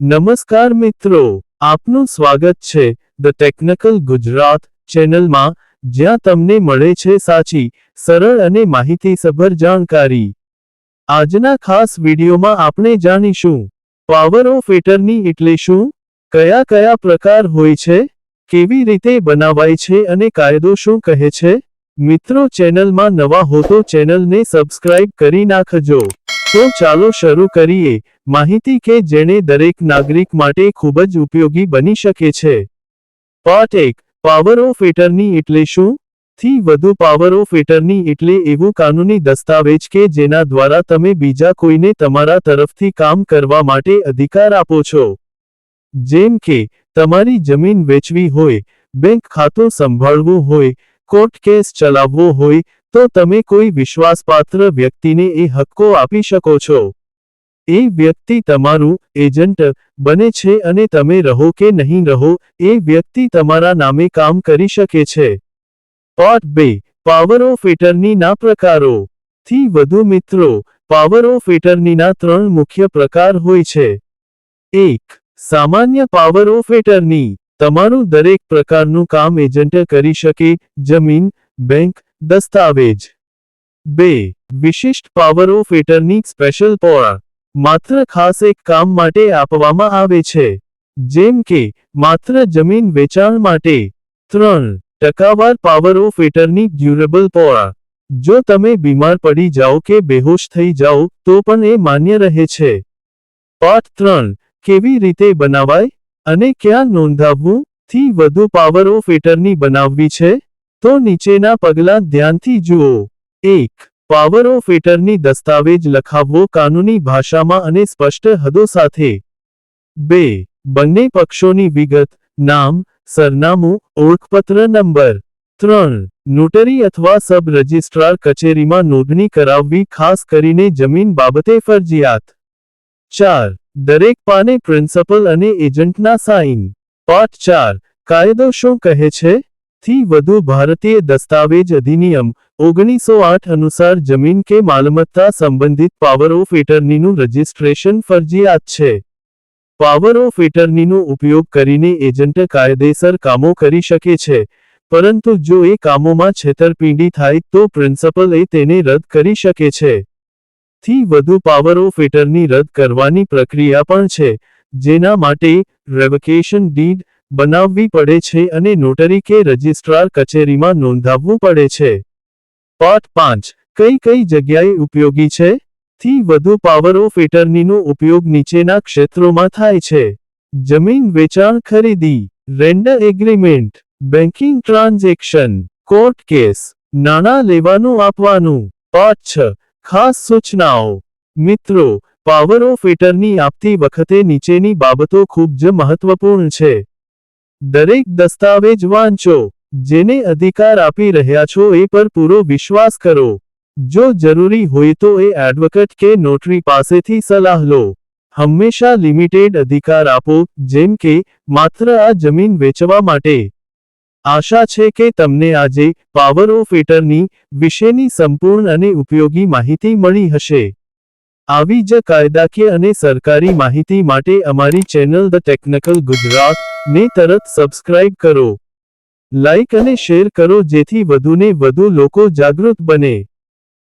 નમસ્કાર મિત્રો, આપનું સ્વાગત છે ધ ટેકનિકલ ગુજરાત ચેનલમાં, જ્યાં તમને મળે છે સાચી, સરળ અને માહિતીસભર જાણકારી. આજના ખાસ વિડીયોમાં આપણે જાણીશું પાવર ઓફ એટર્ની એટલે શું, કયા કયા પ્રકાર હોય છે, કેવી રીતે બનાવાય છે અને કાયદો શું કહે છે. મિત્રો, ચેનલમાં નવા હો તો ચેનલને સબસ્ક્રાઇબ કરી નાખજો. તો ચાલો શરૂ કરીએ. માહિતી કે જેણે દરેક નાગરિક માટે ખૂબ જ ઉપયોગી બની શકે છે. પાર્ટ એક પાવર ઓફ એટર્ની એટલે શું? થી વધુ પાવર ઓફ એટર્ની એટલે એવું કાનૂની દસ્તાવેજ કે જેના દ્વારા તમે બીજા કોઈને તમારા તરફથી કામ કરવા માટે અધિકાર આપો છો. જેમ કે, તમારી જમીન વેચવી હોય, બેંક ખાતું સંભાળવું હોય, કોર્ટ કેસ ચલાવવો હોય તો તમે કોઈ વિશ્વાસપાત્ર વ્યક્તિને એ હક્કો આપી શકો છો? એ વ્યક્તિ તમારું એજન્ટ બને છે અને તમે રહો કે નહીં રહો, એ વ્યક્તિ તમારા નામે કામ કરી શકે છે. પાર્ટ બે, પાવર ઓફ એટર્નીના પ્રકારો. થી વધુ મિત્રો, પાવર ઓફ એટર્નીના ત્રણ મુખ્ય પ્રકાર હોય છે. એક, સામાન્ય પાવર ઓફ એટર્ની. તમારું દરેક પ્રકારનું કામ એજન્ટ કરી શકે, જમીન, બેંક દસ્તાવેજ. બે, વિશિષ્ટ પાવર ઓફ એટર્ની સ્પેશિયલ પોળા માત્ર ખાસ એક કામ માટે આપવામાં આવે છે. જેમ કે, માત્ર જમીન વેચાણ માટે. ત્રણ, ટકાવાર પાવર ઓફ એટર્ની ડ્યુરેબલ પોળા જો તમે બીમાર પડી જાઓ કે બેહોશ થઈ જાઓ, તો પણ એ માન્ય રહે છે. પાઠ ત્રણ, કેવી રીતે બનાવાય અને ક્યાં નોંધાવવું? થી વધુ પાવર ઓફ એટર્ની બનાવવી છે? તો નીચેના પગલાં ધ્યાનથી જુઓ. એક પાવર ઓફ એટર્ની દસ્તાવેજ લખાવવો કાનૂની ભાષામાં અને સ્પષ્ટ હદો સાથે. બે, બંને પક્ષોની વિગત, નામ, સરનામું, ઓળખપત્ર નંબર. ત્રણ નોટરી અથવા સબ રજિસ્ટ્રાર કચેરીમાં નોંધણી કરાવવી, ખાસ કરીને જમીન બાબતે ફરજિયાત. ચાર, દરેક પાને પ્રિન્સિપલ અને એજન્ટના સાઇન પાઠ ચાર, કાયદો શું કહે છે? થી વધુ ભારતીય દસ્તાવેજ અધિનિયમ ઓગણીસો આઠ અનુસાર જમીન કે માલમત્તા સંબંધિત પાવર ઓફ એટર્નીનું રજિસ્ટ્રેશન ફરજિયાત છે. પાવર ઓફ એટર્નીનો ઉપયોગ કરીને એજન્ટ કાયદેસર કામો કરી શકે છે, પરંતુ જો એ કામોમાં છેતરપિંડી થાય તો પ્રિન્સિપલ એ તેને રદ કરી શકે છે. થી વધુ પાવર ઓફ એટર્ની રદ કરવાની પ્રક્રિયા પણ છે, જેના માટે રેવકેશન ડીડ બનાવવી પડે છે અને નોટરી કે રજિસ્ટ્રાર કચેરીમાં નોંધાવવું પડે છે. પાઠ પાંચ. કઈ કઈ જગ્યાએ ઉપયોગી છે? થી વધુ પાવર ઓફ એટર્નીનો ઉપયોગ નીચેના ક્ષેત્રોમાં થાય છે. જમીન વેચાણ ખરીદી. Render agreement banking transaction court case નાણાં લેવાનું આપવાનું. પાઠ છ. ખાસ સૂચનાઓ. મિત્રો પાવર ઓફ એટર્ની આપતી વખતે નીચેની બાબતો ખૂબ જ મહત્વપૂર્ણ છે. દરેક દસ્તાવેજ વાંચો. જેને અધિકાર આપી રહ્યા છો એ પર પૂરો વિશ્વાસ કરો. જો જરૂરી હોય તો એ એડવોકેટ કે નોટરી પાસેથી સલાહ લો. હંમેશા લિમિટેડ અધિકાર આપો, જેમ કે માત્ર આ જમીન વેચવા માટે. આશા છે કે તમને આજે પાવર ઓફ એટર્ની વિશેની સંપૂર્ણ અને ઉપયોગી માહિતી મળી હશે. આવી જ કાયદાકીય અને સરકારી માહિતી માટે અમારી ચેનલ ધ ટેકનિકલ ગુજરાત ને તરત સબસ્ક્રાઇબ કરો. લાઇક અને શેર કરો જેથી વધુને વધુ લોકો જાગૃત બને.